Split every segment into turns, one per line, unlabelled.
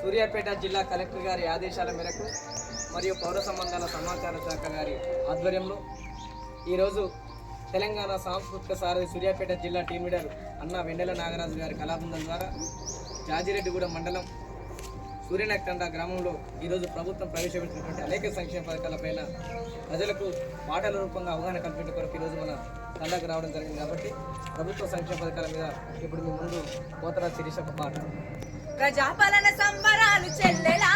సూర్యాపేట జిల్లా కలెక్టర్ గారి ఆదేశాల మేరకు మరియు పౌర సంబంధాల సమాచార శాఖ గారి ఆధ్వర్యంలో ఈరోజు తెలంగాణ సాంస్కృతిక సారథి సూర్యాపేట జిల్లా టీం లీడర్ అన్న వెండెల నాగరాజు గారి కళాబృందం ద్వారా జాజిరెడ్డిగూడెం మండలం సూర్యనక్తండ గ్రామంలో ఈరోజు ప్రభుత్వం ప్రవేశపెట్టినటువంటి అనేక సంక్షేమ పథకాలపైన ప్రజలకు పాటల రూపంగా అవగాహన కల్పించే కొరకు ఈరోజు మన తండకు రావడం జరిగింది కాబట్టి ప్రభుత్వ సంక్షేమ పథకాల మీద ఇప్పుడు మీ ముందు పోతరా శిరీష ఒక పాట
ప్రజాపాలన సంబరాలు చెల్లెలా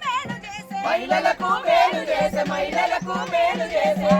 మేలు చేసే మహిళలకు మేలు చేసే మహిళలకు మేలు చేసే